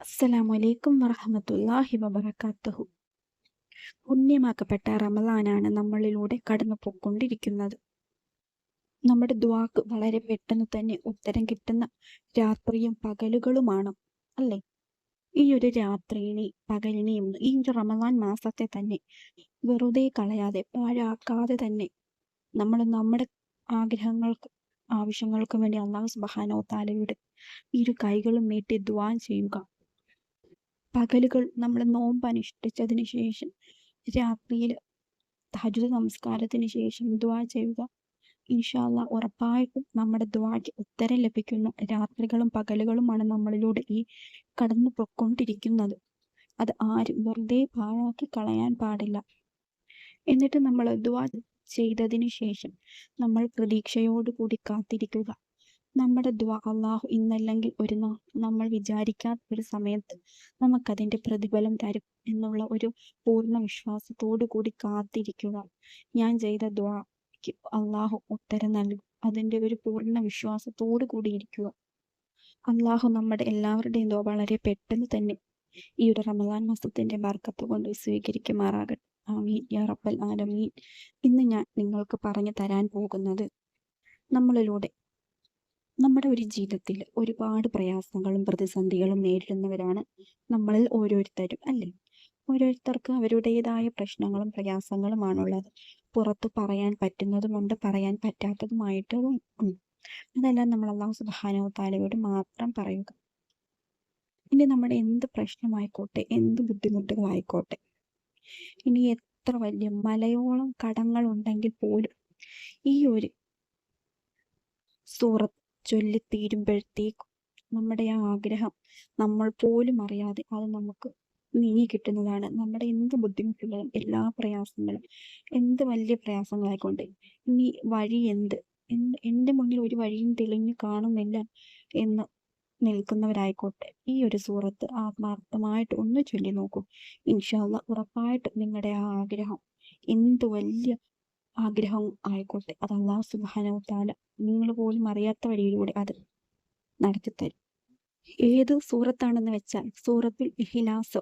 അസ്സലാമലൈക്കും വറഹമത്തല്ലാഹി വബർക്കാത്തഹു പുണ്യമാക്കപ്പെട്ട റമദാനാണ് നമ്മളിലൂടെ കടന്നു പോയിക്കൊണ്ടിരിക്കുന്നത് നമ്മുടെ ദ്വാക്ക് വളരെ പെട്ടെന്ന് തന്നെ ഉത്തരം കിട്ടുന്ന രാത്രിയും പകലുകളുമാണ് അല്ലേ? ഈ ഒരു രാത്രിയിനെ പകലിനെയും ഈ ഒരു റമദാൻ മാസത്തെ തന്നെ വെറുതെ കളയാതെ പാഴാക്കാതെ തന്നെ നമ്മൾ നമ്മുടെ ആഗ്രഹങ്ങൾക്ക് ആവശ്യങ്ങൾക്ക് വേണ്ടി അള്ളാഹു സുബാനോ താലയുടെ ഇരു കൈകളും നീട്ടി ദ്വാൻ ചെയ്യുക. പകലുകൾ നമ്മൾ നോമ്പ് അനുഷ്ഠിച്ചതിന് ശേഷം രാത്രിയിൽ തഹജുദ് നമസ്കാരത്തിന് ശേഷം ദ്വാ ചെയ്യുക. ഇൻഷാല്ല ഉറപ്പായിട്ടും നമ്മുടെ ദ്വാക്ക് ഉത്തരം ലഭിക്കുന്ന. രാത്രികളും പകലുകളുമാണ് നമ്മളിലൂടെ ഈ കടന്നു പൊക്കൊണ്ടിരിക്കുന്നത് അത് ആരും വെറുതെ പാഴാക്കി കളയാൻ പാടില്ല. എന്നിട്ട് നമ്മൾ ദ്വാ ചെയ്തതിനു ശേഷം നമ്മൾ പ്രതീക്ഷയോടുകൂടി കാത്തിരിക്കുക. നമ്മുടെ ദ്വാ അള്ളാഹു ഇന്നല്ലെങ്കിൽ ഒരു നാൾ നമ്മൾ വിചാരിക്കാത്ത ഒരു സമയത്ത് നമുക്കതിന്റെ പ്രതിഫലം തരും എന്നുള്ള ഒരു പൂർണ വിശ്വാസത്തോടു കൂടി കാത്തിരിക്കുക. ഞാൻ ചെയ്ത ദ്വക്ക് അള്ളാഹു ഉത്തരം നൽകും. അതിന്റെ ഒരു പൂർണ വിശ്വാസത്തോടു കൂടി ഇരിക്കുക. അള്ളാഹു നമ്മുടെ എല്ലാവരുടെയും ദ്വാ വളരെ പെട്ടെന്ന് തന്നെ ഈ ഒരു റമദാൻ മാസത്തിന്റെ ബർക്കത്ത് കൊണ്ട് സ്വീകരിക്കുമാറാകട്ടെ. ആമീൻ. യാ റബ്ബൽ ആലമീൻ. ഇന്ന് ഞാൻ നിങ്ങൾക്ക് പറഞ്ഞു തരാൻ പോകുന്നത് നമ്മളിലൂടെ നമ്മുടെ ഒരു ജീവിതത്തിൽ ഒരുപാട് പ്രയാസങ്ങളും പ്രതിസന്ധികളും നേരിടുന്നവരാണ് നമ്മളിൽ ഓരോരുത്തരും അല്ലേ? ഓരോരുത്തർക്കും അവരുടേതായ പ്രശ്നങ്ങളും പ്രയാസങ്ങളുമാണുള്ളത്. പുറത്തു പറയാൻ പറ്റുന്നതുമുണ്ട് പറയാൻ പറ്റാത്തതുമായിട്ടും അതെല്ലാം നമ്മൾ അള്ളാഹു സുബാനോ താലയോട് മാത്രം പറയുക. ഇനി നമ്മുടെ എന്ത് പ്രശ്നമായിക്കോട്ടെ എന്ത് ബുദ്ധിമുട്ടുകളായിക്കോട്ടെ ഇനി എത്ര വലിയ മലയോളം കടങ്ങൾ ഉണ്ടെങ്കിൽ പോലും ഈ ഒരു സൂറത്ത് ചൊല്ലിത്തീരുമ്പോഴത്തേക്കും നമ്മുടെ ആ ആഗ്രഹം നമ്മൾ പോലും അറിയാതെ അത് നമുക്ക് നീങ്ങി കിട്ടുന്നതാണ്. നമ്മുടെ എന്ത് ബുദ്ധിമുട്ടുകളും എല്ലാ പ്രയാസങ്ങളും എന്ത് വലിയ പ്രയാസങ്ങളായിക്കൊണ്ട് ഇനി വഴി എന്ത്? എന്റെ മുന്നിൽ ഒരു വഴിയും തെളിഞ്ഞു കാണുന്നില്ല എന്ന് നിൽക്കുന്നവരായിക്കോട്ടെ ഈ ഒരു സൂറത്ത് ആത്മാർത്ഥമായിട്ട് ഒന്ന് ചൊല്ലി നോക്കൂ. ഇൻഷാല്ല ഉറപ്പായിട്ട് നിങ്ങളുടെ ആ ആഗ്രഹം എന്ത് വലിയ ആഗ്രഹം ആയിക്കോട്ടെ അത് അള്ളാഹു സുബാനോ താല നിങ്ങൾ പോലും അറിയാത്ത വഴിയിലൂടെ അത് നടത്തിത്തരും. ഏത് സൂറത്താണെന്ന് വെച്ചാൽ സൂറത്തിൽ ഇഹിലാസ്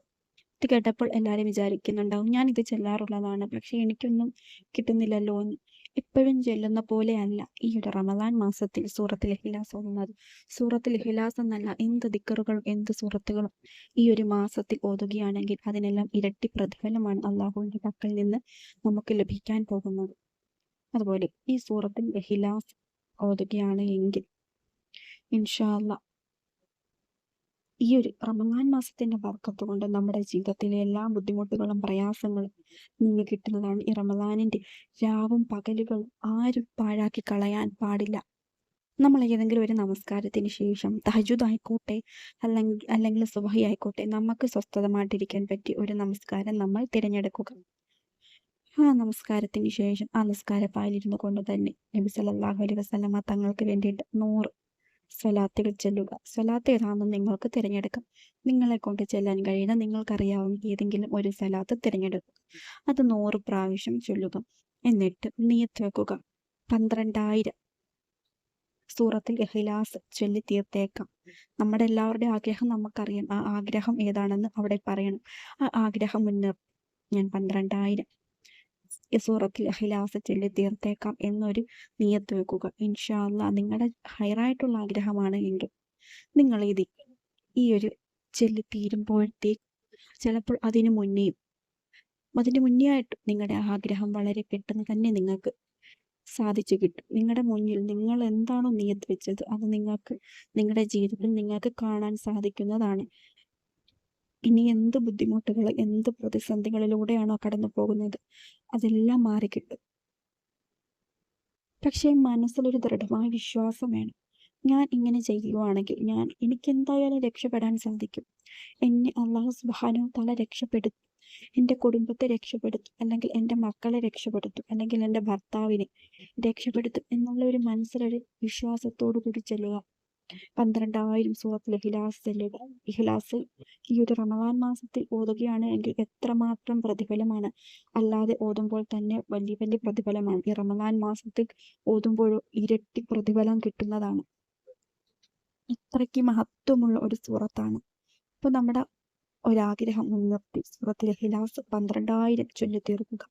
ഇത് കേട്ടപ്പോൾ എല്ലാവരും വിചാരിക്കുന്നുണ്ടാവും ഞാൻ ഇത് ചെല്ലാറുള്ളതാണ് പക്ഷെ എനിക്കൊന്നും കിട്ടുന്നില്ലല്ലോ എന്ന്. എപ്പോഴും ചെല്ലുന്ന പോലെയല്ല ഈ ഒരു റമദാൻ മാസത്തിൽ സൂറത്തിൽ ഇഹിലാസ് ഓതുന്നത്. സൂറത്തിൽ ഇഹിലാസ് എന്നല്ല എന്ത് ദിക്കറുകളും എന്ത് സൂറത്തുകളും ഈ ഒരു മാസത്തിൽ ഓതുകയാണെങ്കിൽ അതിനെല്ലാം ഇരട്ടി പ്രതിഫലമാണ് അള്ളാഹുവിന്റെ പക്കൽ നിന്ന് നമുക്ക് ലഭിക്കാൻ പോകുന്നത്. അതുപോലെ ഈ സൂറത്തിൽ ഇഹിലാസ് ഓതുകയാണ് എങ്കിൽ. ഇൻഷാല്ല ഈ ഒരു റമദാൻ മാസത്തിന്റെ വർക്കത്ത് കൊണ്ട് നമ്മുടെ ജീവിതത്തിലെ എല്ലാ ബുദ്ധിമുട്ടുകളും പ്രയാസങ്ങളും നീങ്ങി കിട്ടുന്നതാണ് ഈ റമദാനിന്റെ രാവും പകലുകളും ആരും പാഴാക്കി കളയാൻ പാടില്ല. നമ്മൾ ഏതെങ്കിലും ഒരു നമസ്കാരത്തിന് ശേഷം തഹജുദ് ആയിക്കോട്ടെ അല്ലെങ്കിൽ അല്ലെങ്കിൽ സുബഹി ആയിക്കോട്ടെ നമുക്ക് സ്വസ്ഥതമായിട്ടിരിക്കാൻ പറ്റിയ ഒരു നമസ്കാരം നമ്മൾ തിരഞ്ഞെടുക്കുക. ആ നമസ്കാരത്തിന് ശേഷം ആ നിസ്കാരപ്പായിലിരുന്നു കൊണ്ട് തന്നെ നബി സല്ലല്ലാഹു അലൈഹി വസല്ലമ തങ്ങൾക്ക് വേണ്ടിയിട്ട് നൂറ് സ്വലാത്തുകൾ ചെല്ലുക. സ്വലാത്ത് ഏതാണെന്ന് നിങ്ങൾക്ക് തിരഞ്ഞെടുക്കാം. നിങ്ങളെ കൊണ്ട് ചെല്ലാൻ കഴിയുന്ന നിങ്ങൾക്കറിയാവുന്ന ഏതെങ്കിലും ഒരു സ്വലാത്ത് തിരഞ്ഞെടുക്കുക. അത് നൂറ് പ്രാവശ്യം ചൊല്ലുക. എന്നിട്ട് നീയത്ത് വെക്കുക. പന്ത്രണ്ടായിരം സൂറത്തിൽ ഇഖ്ലാസ് ചൊല്ലി തീർത്തേക്കാം. നമ്മുടെ എല്ലാവരുടെയും ആഗ്രഹം നമുക്കറിയാം. ആ ആഗ്രഹം ഏതാണെന്ന് അവിടെ പറയണം. ആ ആഗ്രഹം മുന്നേ ഞാൻ പന്ത്രണ്ടായിരം സൂറത്തിൽ ചൊല്ലി തീർത്തേക്കാം എന്നൊരു നിയത്ത് വെക്കുക. ഇൻഷാല്ല നിങ്ങളുടെ ഹയറായിട്ടുള്ള ആഗ്രഹമാണ് എങ്കിൽ നിങ്ങൾ ഇത് ഈ ഒരു ചൊല്ലി തീരുമ്പോഴത്തേക്ക് ചിലപ്പോൾ അതിനു മുന്നേയും അതിന് മുന്നേ ആയിട്ട് നിങ്ങളുടെ ആഗ്രഹം വളരെ പെട്ടെന്ന് തന്നെ നിങ്ങൾക്ക് സാധിച്ചു കിട്ടും. നിങ്ങളുടെ മുന്നിൽ നിങ്ങൾ എന്താണോ നിയത്ത് വെച്ചത് അത് നിങ്ങൾക്ക് നിങ്ങളുടെ ജീവിതത്തിൽ നിങ്ങൾക്ക് കാണാൻ സാധിക്കുന്നതാണ്. ഇനി എന്ത് ബുദ്ധിമുട്ടുകൾ എന്ത് പ്രതിസന്ധികളിലൂടെയാണോ കടന്നു പോകുന്നത് അതെല്ലാം മാറിക്കിട്ടും പക്ഷേ മനസ്സിലൊരു ദൃഢമായ വിശ്വാസം വേണം. ഞാൻ ഇങ്ങനെ ചെയ്യുകയാണെങ്കിൽ ഞാൻ എനിക്ക് എന്തായാലും രക്ഷപ്പെടാൻ സാധിക്കും. എന്നെ അള്ളാഹു സുബാനോ തല രക്ഷപ്പെടുത്തും. എന്റെ കുടുംബത്തെ രക്ഷപ്പെടുത്തും. അല്ലെങ്കിൽ എന്റെ മക്കളെ രക്ഷപ്പെടുത്തും. അല്ലെങ്കിൽ എന്റെ ഭർത്താവിനെ രക്ഷപ്പെടുത്തും. എന്നുള്ള ഒരു മനസ്സിലൊരു വിശ്വാസത്തോടു കൂടി ചെല്ലുക പന്ത്രണ്ടായിരം സൂറത്തിൽ ഇഖ്ലാസ് ചെല്ലുക ഇഖ്ലാസ് ഈ ഒരു റമദാൻ മാസത്തിൽ ഓതുകയാണ് എങ്കിൽ എത്രമാത്രം പ്രതിഫലമാണ്? അല്ലാതെ ഓതുമ്പോൾ തന്നെ വലിയ വലിയ പ്രതിഫലമാണ്. ഈ റമദാൻ മാസത്തിൽ ഓതുമ്പോൾ ഇരട്ടി പ്രതിഫലം കിട്ടുന്നതാണ്. ഇത്രയ്ക്ക് മഹത്വമുള്ള ഒരു സൂറത്താണ്. അപ്പോൾ നമ്മുടെ ഒരാഗ്രഹം മുൻനിർത്തി. സൂറത്തിൽ ഹിലാസ് പന്ത്രണ്ടായിരം ചൊല്ലി തീർക്കുക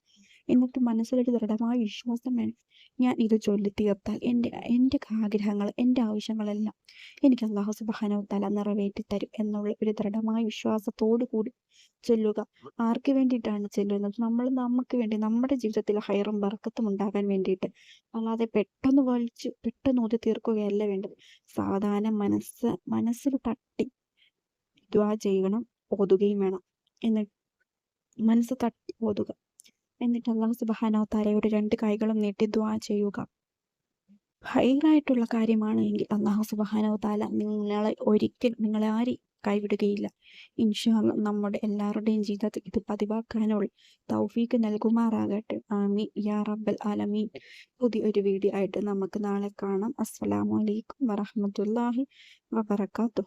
എന്നിട്ട് മനസ്സിലൊരു ദൃഢമായ വിശ്വാസം വേണം. ഞാൻ ഇത് ചൊല്ലി തീർത്താൽ എന്റെ എന്റെ ആഗ്രഹങ്ങൾ എന്റെ ആവശ്യങ്ങളെല്ലാം എനിക്ക് അള്ളാഹു സുബാനോ തല നിറവേറ്റി തരും എന്നുള്ള ഒരു ദൃഢമായ വിശ്വാസത്തോടു കൂടി ചൊല്ലുക. ആർക്ക് വേണ്ടിയിട്ടാണ് ചെല്ലുന്നത്? നമ്മൾ നമുക്ക് വേണ്ടി നമ്മുടെ ജീവിതത്തിൽ ഹൈറും ബർക്കത്തും ഉണ്ടാകാൻ വേണ്ടിയിട്ട് അല്ലാതെ പെട്ടെന്ന് വലിച്ച് പെട്ടെന്ന് ഊതി തീർക്കുകയല്ല വേണ്ടത്. സാധാരണ മനസ്സ് മനസ്സിൽ തട്ടി ദ്വാ ചെയ്യണം ഓതുകയും വേണം. എന്ന് മനസ്സ് തട്ടി ഓതുക. എന്നിട്ട് അള്ളാഹു താരയുടെ രണ്ട് കൈകളും നീട്ടി ദ്വാ ചെയ്യുക. ഹൈറായിട്ടുള്ള കാര്യമാണ് എങ്കിൽ അള്ളാഹു താല നിങ്ങളെ ഒരിക്കൽ നിങ്ങളെ ആരി കൈവിടുകയില്ല. ഇൻഷാല്ല നമ്മുടെ എല്ലാവരുടെയും ജീവിതത്തിൽ ഇത് പതിവാക്കാനുള്ള തൗഫീക്ക് നൽകുമാറാകട്ടെ. ആമീൻ. യാ റബ്ബൽ ആലമീൻ. പുതിയൊരു വീഡിയോ ആയിട്ട് നമുക്ക് നാളെ കാണാം. അസ്സലാമു അലൈക്കും വറഹമത്തല്ലാഹി വബർക്കാത്തു